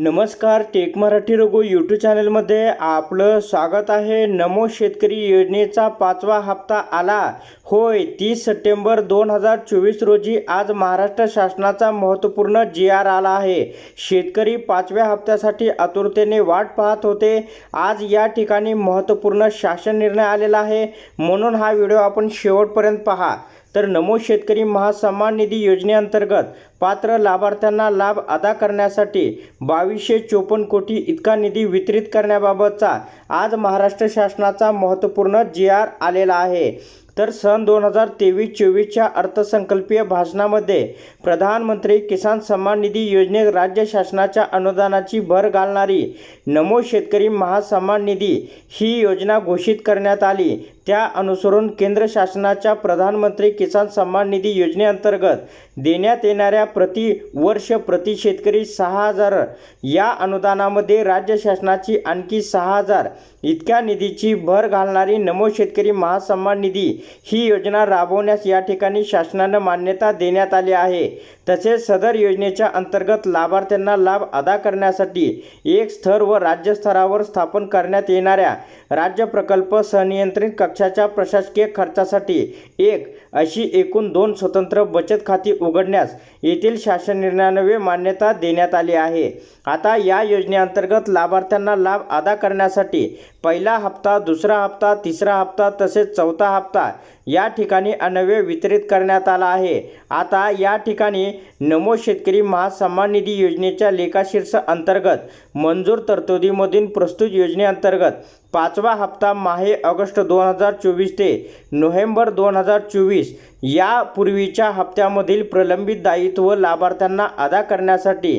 नमस्कार take Marathi Raghu YouTube चॅनलमध्ये आपलं स्वागत आहे. नमो शेतकरी योजनेचा पाचवा हप्ता आला. होय तीस सप्टेंबर दोन हजार चोवीस रोजी आज महाराष्ट्र शासनाचा महत्त्वपूर्ण जी आर आला आहे. शेतकरी पाचव्या हप्त्यासाठी आतुरतेने वाट पाहत होते. आज या ठिकाणी महत्त्वपूर्ण शासन निर्णय आलेला आहे. म्हणून हा व्हिडिओ आपण शेवटपर्यंत पहा. तर नमो शेतकरी महासन्मान निधी योजनेअंतर्गत पात्र लाभार्थ्यांना लाभ अदा करण्यासाठी बावीसशे चोपन्न कोटी इतका निधी वितरित करण्याबाबतचा आज महाराष्ट्र शासनाचा महत्त्वपूर्ण जी आर आलेला आहे. तर सन दोन हजार तेवीस चोवीसच्या अर्थसंकल्पीय भाषणामध्ये प्रधानमंत्री किसान सन्मान निधी योजनेत राज्य शासनाच्या अनुदानाची भर घालणारी नमो शेतकरी महासन्मान निधी ही योजना घोषित करण्यात आली. त्या अनुसरून केंद्र शासनाच्या प्रधानमंत्री किसान सन्मान निधी योजनेअंतर्गत देण्यात येणाऱ्या प्रति वर्ष प्रति शेतकरी सहा हजार या अनुदानामध्ये राज्य शासनाची आणखी सहा हजार इतक्या निधीची भर घालणारी नमो शेतकरी महासन्मान निधी ही योजना राबवण्यास या ठिकाणी शासनानं मान्यता देण्यात आली आहे. तसेच सदर योजनेच्या अंतर्गत लाभार्थ्यांना लाभ अदा करण्यासाठी एक स्तर व राज्यस्तरावर स्थापन करण्यात येणाऱ्या राज्य प्रकल्प संनियंत्रित कक्षाच्या प्रशासकीय खर्चासाठी एक अशी एकूण दोन स्वतंत्र बचत खाती उघडण्यास येथील शासन निर्णयान्वये मान्यता देण्यात आली आहे. आता या योजनेअंतर्गत लाभार्थ्यांना लाभ अदा करण्यासाठी पहिला हप्ता दुसरा हप्ता तिसरा हप्ता तसेच चौथा हप्ता या ठिकाणी अन्वये वितरित करण्यात आला आहे. आता या ठिकाणी नमो शेतकरी महासन्मान निधी योजनेच्या लेखाशीर्ष अंतर्गत मंजूर तरतुदीमधून प्रस्तुत योजनेअंतर्गत पाचवा हप्ता माहे ऑगस्ट दोन हजार चोवीस ते नोव्हेंबर दोन हजार चोवीस या पूर्वीच्या हप्त्यामधील प्रलंबित दायित्व लाभार्थ्यांना अदा करण्यासाठी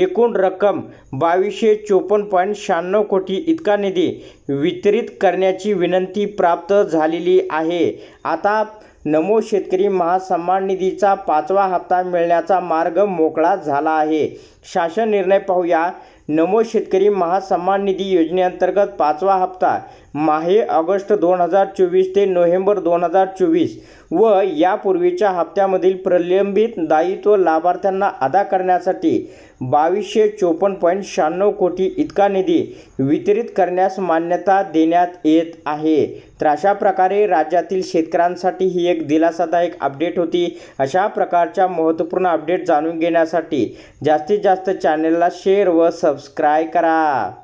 एकूण रक्कम बावीसशे चोपन्न पॉईंट शहाण्णव कोटी इतका निधी वितरित करण्याची विनंती प्राप्त झालेली आहे. आता नमो शेतकरी महासन्मान निधीचा पाचवा हप्ता मिळण्याचा मार्ग मोकळा झाला आहे. शासन निर्णय पाहूया. नमो शेतकरी महासन्मान निधी योजनेअंतर्गत पाचवा हप्ता माहे ऑगस्ट दोन हजार चोवीस ते नोव्हेंबर दोन हजार चोवीस व यापूर्वीच्या हप्त्यामधील प्रलंबित दायित्व लाभार्थ्यांना अदा करण्यासाठी बावीसशे चोपन्न पॉईंट शहाण्णव कोटी इतका निधी वितरित करण्यास मान्यता देण्यात येत आहे. तर अशा प्रकारे राज्यातील शेतकऱ्यांसाठी ही एक दिलासादायक अपडेट होती. अशा प्रकारच्या महत्त्वपूर्ण अपडेट जाणून घेण्यासाठी जास्तीत जास्त चॅनलला शेअर व सबस्क्राय करा.